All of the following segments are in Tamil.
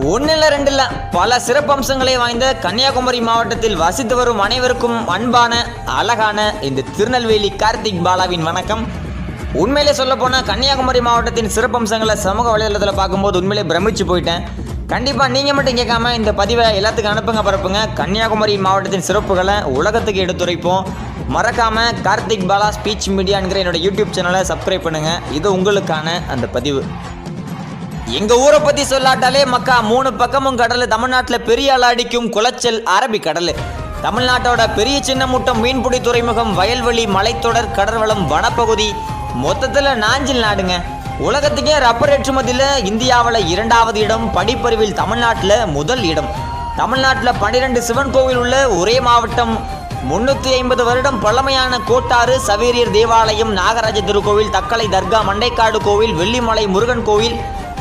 ஒன்னு இல்லை ரெண்டு இல்லை பல சிறப்பம்சங்களை வாய்ந்த கன்னியாகுமரி மாவட்டத்தில் வசித்து வரும் அனைவருக்கும் அன்பான அழகான இந்த திருநெல்வேலி கார்த்திக் பாலாவின் வணக்கம். உண்மையிலே சொல்ல போனால் கன்னியாகுமரி மாவட்டத்தின் சிறப்பம்சங்களை சமூக வலைதளத்தில் பார்க்கும்போது உண்மையிலே பிரமிச்சு போயிட்டேன். கண்டிப்பாக நீங்கள் மட்டும் கேட்காம இந்த பதிவை எல்லாத்துக்கும் அனுப்புங்க பரப்புங்க. கன்னியாகுமரி மாவட்டத்தின் சிறப்புகளை உலகத்துக்கு எடுத்துரைப்போம். மறக்காம கார்த்திக் பாலா ஸ்பீச் மீடியாங்கிற என்னோட யூடியூப் சேனலை சப்ஸ்கிரைப் பண்ணுங்கள் இது உங்களுக்கான அந்த பதிவு. எங்க ஊரை பத்தி சொல்லாட்டாலே மக்கா மூணு பக்கமும் கடல். தமிழ்நாட்டில் பெரிய அலை அடிக்கும் குளச்சல் அரபி கடல். தமிழ்நாட்டோட பெரிய சின்ன முட்டம் மீன்பிடி துறைமுகம் வயல்வெளி மலைத்தொடர் கடற்வளம் வனப்பகுதி. மொத்தத்தில் நாஞ்சில் நாடுங்க. உலகத்துக்கே ரப்பர் ஏற்றுமதியில் இந்தியாவில் இரண்டாவது இடம் படிப்பறிவில் தமிழ்நாட்டில் முதல் இடம். தமிழ்நாட்டில் பன்னிரெண்டு சிவன் கோவில் உள்ள ஒரே மாவட்டம். முன்னூற்றி ஐம்பது வருடம் பழமையான கோட்டாறு சவேரியர் தேவாலயம் நாகராஜ திருக்கோவில் தக்கலை தர்கா மண்டைக்காடு கோவில் வெள்ளிமலை முருகன் கோவில்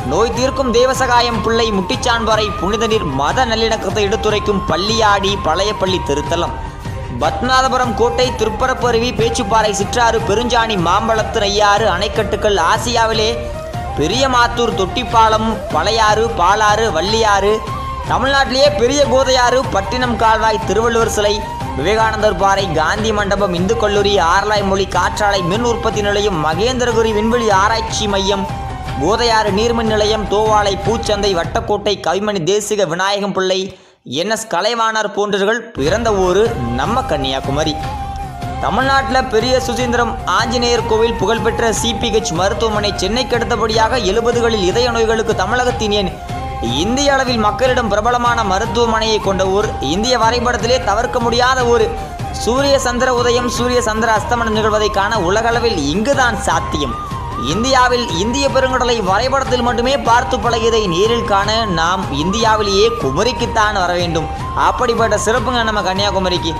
நோய் தீர்க்கும் தேவசகாயம் பிள்ளை முட்டிச்சான்பாறை புனித நீர் மத நல்லிணக்கத்தை எடுத்துரைக்கும் பள்ளியாடி பழையப்பள்ளி திருத்தலம். பத்மநாதபுரம் கோட்டை திருப்பரப்பருவி பேச்சுப்பாறை சிற்றாறு பெருஞ்சாணி மாம்பழத்து நையாறு அணைக்கட்டுகள் ஆசியாவிலே பெரியமாத்தூர் தொட்டிப்பாலம் பழையாறு பாலாறு வள்ளியாறு தமிழ்நாட்டிலேயே பெரிய கோதையாறு பட்டினம் கால்வாய் திருவள்ளுவர் சிலை விவேகானந்தர் பாறை காந்தி மண்டபம் இந்து கல்லூரி ஆர்லாய் மொழி காற்றாலை மின் உற்பத்தி நிலையம் மகேந்திரகுரி விண்வெளி ஆராய்ச்சி மையம் கோதையாறு நீர்மின் நிலையம் தோவாளை பூச்சந்தை வட்டக்கோட்டை கவிமணி தேசிக விநாயகம் பிள்ளை என்எஸ் கலைவாணர் போன்றவர்கள் பிறந்த ஊர் நம்ம கன்னியாகுமரி. தமிழ்நாட்டில் பெரிய சுசீந்திரம் ஆஞ்சநேயர் கோவில் புகழ்பெற்ற சிபிஹெச் மருத்துவமனை சென்னைக்கு அடுத்தபடியாக எழுபதுகளில் இதய நோய்களுக்கு தமிழகத்தின் ஏன் இந்திய அளவில் மக்களிடம் பிரபலமான மருத்துவமனையை கொண்ட ஊர். இந்திய வரைபடத்திலே தவிர்க்க முடியாத ஊர். சூரிய சந்திர உதயம் சூரிய சந்திர அஸ்தமனம் நிகழ்வதை காண உலகளவில் இங்குதான் சாத்தியம். இந்தியாவில் இந்திய பெருங்கடலை வரைபடத்தில் மட்டுமே பார்த்து பழகியதை நேரில் காண நாம் இந்தியாவிலேயே குமரிக்குத்தான் வர வேண்டும். அப்படிப்பட்ட சிறப்புங்க நம்ம கன்னியாகுமரிக்கு.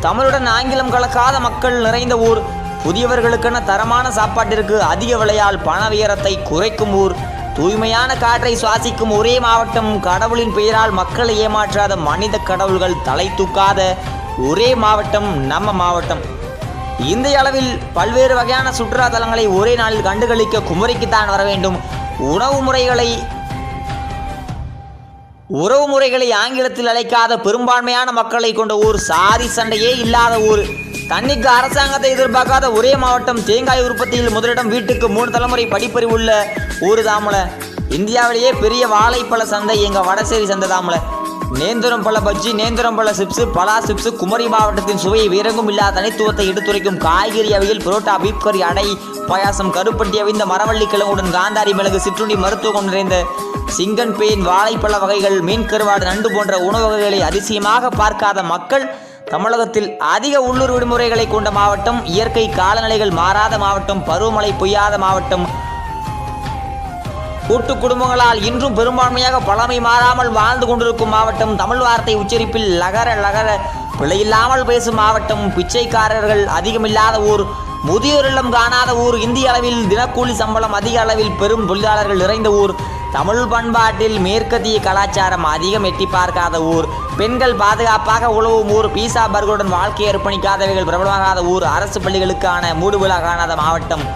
தமிழுடன் ஆங்கிலம் கலக்காத மக்கள் நிறைந்த ஊர். புதியவர்களுக்கென தரமான சாப்பாட்டிற்கு அதிக விலையால் பண உயரத்தை குறைக்கும் ஊர். தூய்மையான காற்றை சுவாசிக்கும் ஒரே மாவட்டம் கடவுளின் பெயரால் மக்களை ஏமாற்றாத மனித கடவுள்கள் தலை தூக்காத ஒரே மாவட்டம் நம்ம மாவட்டம். இந்திய அளவில் பல்வேறு வகையான சுற்றுலா தலங்களை ஒரே நாளில் கண்டுகளிக்க குமரிக்குத்தான் வர வேண்டும். உணவு முறைகளை உறவு முறைகளை ஆங்கிலத்தில் அழைக்காத பெரும்பான்மையான மக்களை கொண்ட ஊர் சாதி சண்டையே இல்லாத ஊர். தண்ணிக்கு அரசாங்கத்தை எதிர்பார்க்காத ஒரே மாவட்டம் தேங்காய் உற்பத்தியில் முதலிடம் வீட்டுக்கு மூணு தலைமுறை படிப்பறிவு உள்ள ஊர் தாமலை. இந்தியாவிலேயே பெரிய வாழைப்பழ சந்தை எங்கள் வடசேரி சந்தை தாமலை. நேந்திரம் பழ பஜ்ஜி நேந்திரம் பழ சிப்ஸு பலா சிப்ஸு குமரி மாவட்டத்தின் சுவையை வீரங்கும் இல்லாத தனித்துவத்தை எடுத்துரைக்கும் காய்கறி அவையில் புரோட்டா பீப்கறி அடை பாயாசம் கருப்பட்டி அவிந்த மரவள்ளி கிழங்குடன் காந்தாரி மிளகு சிற்றுண்டி மருத்துவம் நிறைந்த சிங்கன் பேன் வாழைப்பழ வகைகள் மீன் கருவாடு நண்டு போன்ற உணவு வகைகளை அதிசயமாக பார்க்காத மக்கள் தமிழகத்தில் அதிக உள்ளூர் விடுமுறைகளை கொண்ட மாவட்டம் இயற்கை காலநிலைகள் மாறாத மாவட்டம் பருவமழை பொய்யாத மாவட்டம் கூட்டு குடும்பங்களால் இன்றும் பெரும்பான்மையாக பழமை மாறாமல் வாழ்ந்து கொண்டிருக்கும் மாவட்டம் தமிழ் வார்த்தை உச்சரிப்பில் லகர லகர பிழையில்லாமல் பேசும் மாவட்டம் பிச்சைக்காரர்கள் அதிகமில்லாத ஊர் முதியோர் இல்லம் காணாத ஊர் இந்திய அளவில் தினக்கூலி சம்பளம் அதிக அளவில் பெரும் தொழிலாளர்கள் நிறைந்த ஊர் தமிழ் பண்பாட்டில் மேற்கத்திய கலாச்சாரம் அதிகம் எட்டி பார்க்காத ஊர் பெண்கள் பாதுகாப்பாக உழவும் ஊர் பீசா பர்கருடன் வாழ்க்கையை அர்ப்பணிக்காதவைகள் பிரபலமாகாத ஊர் அரசு பள்ளிகளுக்கான மூடுவிழா காணாத மாவட்டம்.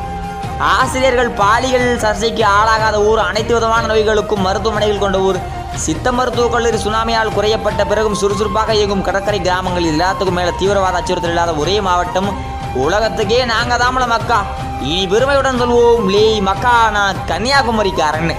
ஆசிரியர்கள் பாலியல் சர்ச்சைக்கு ஆளாகாத ஊர் அனைத்து விதமான நோய்களுக்கும் மருத்துவமனைகள் கொண்ட ஊர். சித்த மருத்துவக் கல்லூரி சுனாமியால் குறையப்பட்ட பிறகும் சுறுசுறுப்பாக இயங்கும் கடற்கரை கிராமங்களில் எல்லாத்துக்கும் மேலே தீவிரவாத அச்சுறுத்தல் இல்லாத ஒரே மாவட்டம். உலகத்துக்கே நாங்க தாமல மக்கா. இனி பெருமையுடன் சொல்வோம் லே மக்கா நான் கன்னியாகுமரிக்காரன்னு.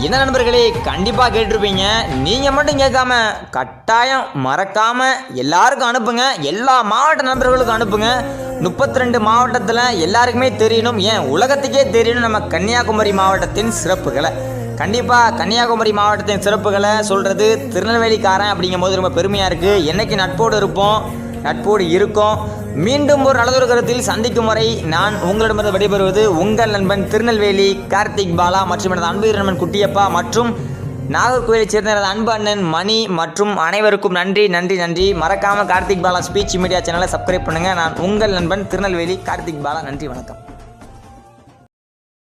என்ன நண்பர்களே கண்டிப்பாக கேட்டிருப்பீங்க. நீங்கள் மட்டும் கேட்காம கட்டாயம் மறக்காம எல்லாருக்கும் அனுப்புங்க. எல்லா மாவட்ட நண்பர்களுக்கும் அனுப்புங்க. முப்பத்தி ரெண்டு மாவட்டத்தில் எல்லாருக்குமே தெரியணும் ஏன்? உலகத்துக்கே தெரியணும் நம்ம கன்னியாகுமரி மாவட்டத்தின் சிறப்புகளை. கண்டிப்பாக கன்னியாகுமரி மாவட்டத்தின் சிறப்புகளை சொல்கிறது திருநெல்வேலிக்காரன் அப்படிங்கும்போது ரொம்ப பெருமையாக இருக்குது என்னைக்கு நட்போடு இருப்போம் நட்போடு இருக்கும். மீண்டும் ஒரு நல்லதொரு கருத்தில் சந்திக்கும் வரை நான் உங்களிடமிருந்து விடைபெறுவது உங்கள் நண்பன் திருநெல்வேலி கார்த்திக் பாலா மற்றும் எனது அன்பு நண்பன் குட்டியப்பா மற்றும் நாகர்கோவிலை சேர்ந்த எனது அன்பு அண்ணன் மணி மற்றும் அனைவருக்கும் நன்றி நன்றி நன்றி. மறக்காமல் கார்த்திக் பாலா ஸ்பீச் மீடியா சேனலை சப்ஸ்கிரைப் பண்ணுங்கள் நான் உங்கள் நண்பன் திருநெல்வேலி கார்த்திக் பாலா. நன்றி வணக்கம்.